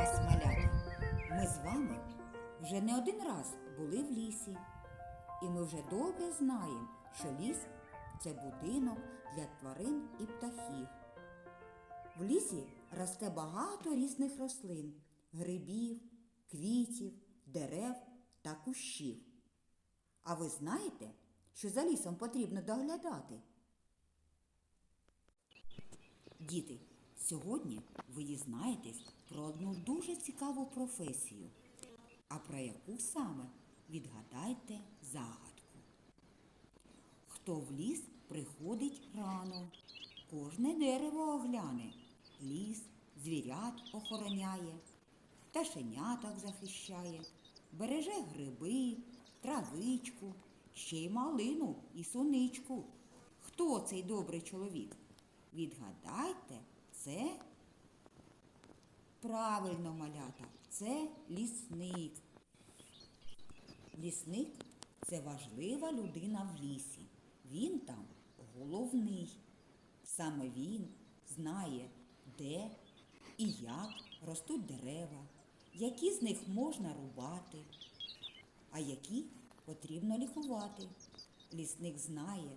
вас, малята! Ми з вами вже не один раз були в лісі, і ми вже добре знаємо, що ліс це будинок для тварин і птахів. В лісі росте багато різних рослин, грибів, квітів, дерев та кущів. А ви знаєте, що за лісом потрібно доглядати? Діти, сьогодні ви дізнаєтесь про одну дуже цікаву професію. А про яку саме відгадайте загадку. Хто в ліс приходить рано, кожне дерево огляне, ліс звірят охороняє, пташеняток захищає, береже гриби, травичку, ще й малину і суничку. Хто цей добрий чоловік? Відгадайте, це правильно малята, це лісник. Лісник це важлива людина в лісі. Він там головний. Саме він знає, де і як ростуть дерева, які з них можна рубати, а які потрібно лікувати. Лісник знає,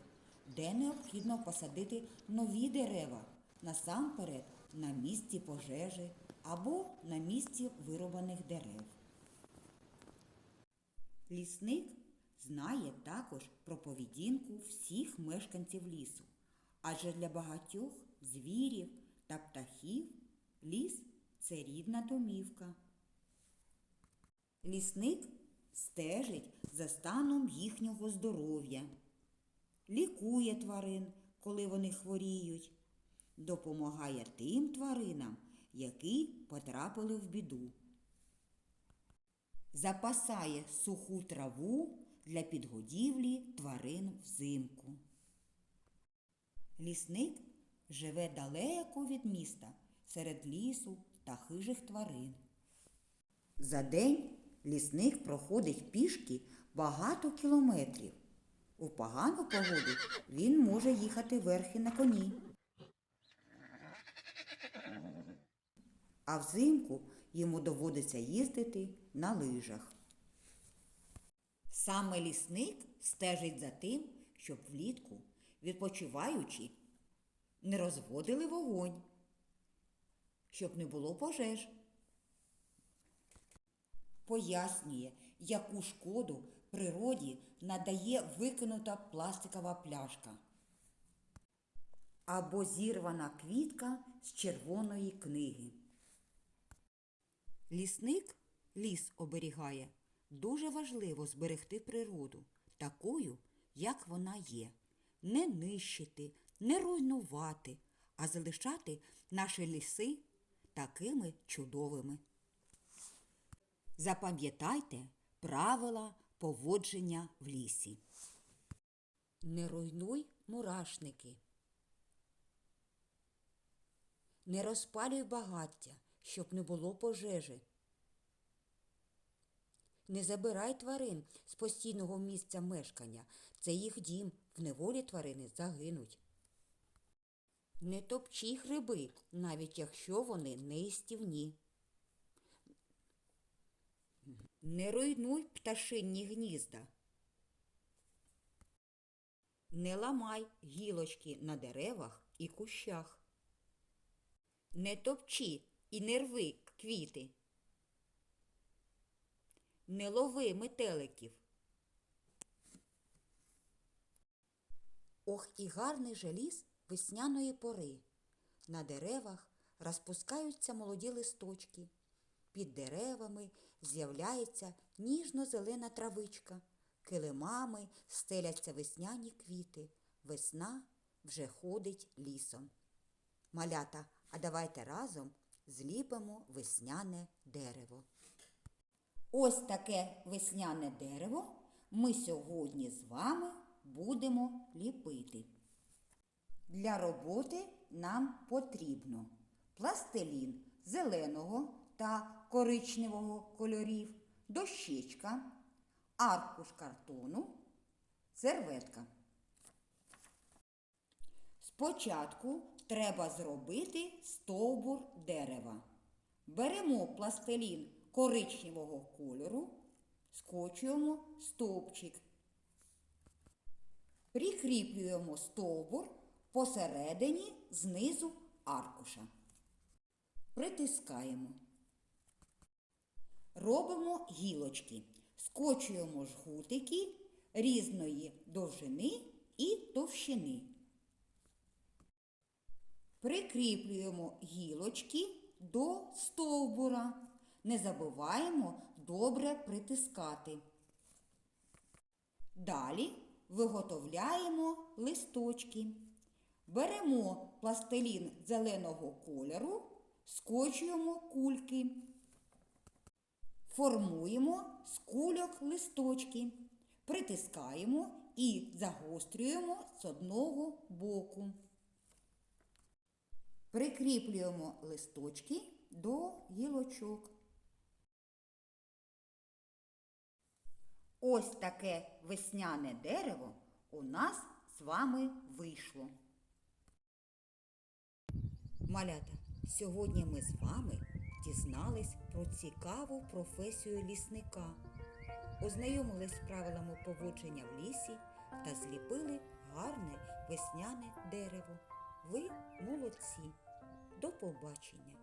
де необхідно посадити нові дерева, насамперед на місці пожежі або на місці вирубаних дерев. Лісник знає також про поведінку всіх мешканців лісу, адже для багатьох звірів та птахів ліс це рідна домівка. Лісник стежить за станом їхнього здоров'я, лікує тварин, коли вони хворіють, допомагає тим тваринам, які потрапили в біду запасає суху траву для підгодівлі тварин взимку. Лісник живе далеко від міста, серед лісу та хижих тварин. За день лісник проходить пішки багато кілометрів. У погану погоду він може їхати верхи на коні. А взимку йому доводиться їздити на лижах. Саме лісник стежить за тим, щоб влітку, відпочиваючи, не розводили вогонь, щоб не було пожеж. Пояснює, яку шкоду природі надає викинута пластикова пляшка або зірвана квітка з червоної книги. Лісник ліс оберігає. Дуже важливо зберегти природу такою, як вона є. Не нищити, не руйнувати, а залишати наші ліси такими чудовими. Запам'ятайте правила поводження в лісі. Не руйнуй мурашники. Не розпалюй багаття, щоб не було пожежі. Не забирай тварин з постійного місця мешкання. Це їх дім, в неволі тварини загинуть. Не топчи гриби, навіть якщо вони не істівні. Не руйнуй пташинні гнізда. Не ламай гілочки на деревах і кущах. Не топчи і не рви квіти. Не лови метеликів. Ох, і гарний же ліс весняної пори. На деревах розпускаються молоді листочки. Під деревами з'являється ніжно-зелена травичка. Килимами стеляться весняні квіти. Весна вже ходить лісом. Малята, а давайте разом зліпимо весняне дерево. Ось таке весняне дерево ми сьогодні з вами будемо ліпити. Для роботи нам потрібно пластилін зеленого та коричневого кольорів, дощечка, аркуш картону, серветка. Спочатку треба зробити стовбур дерева. Беремо пластилін коричневого кольору, скочуємо стовпчик. Прикріплюємо стовбур посередині знизу аркуша. Притискаємо. Робимо гілочки. Скочуємо жгутики різної довжини і товщини. Прикріплюємо гілочки до стовбура. Не забуваємо добре притискати. Далі виготовляємо листочки. Беремо пластилін зеленого кольору, скочуємо кульки. Формуємо з кульок листочки, притискаємо і загострюємо з одного боку. Прикріплюємо листочки до гілочок. Ось таке весняне дерево у нас з вами вийшло. Малята, сьогодні ми з вами дізнались про цікаву професію лісника, ознайомились з правилами поводження в лісі та зліпили гарне весняне дерево. Ви молодці. До побачення!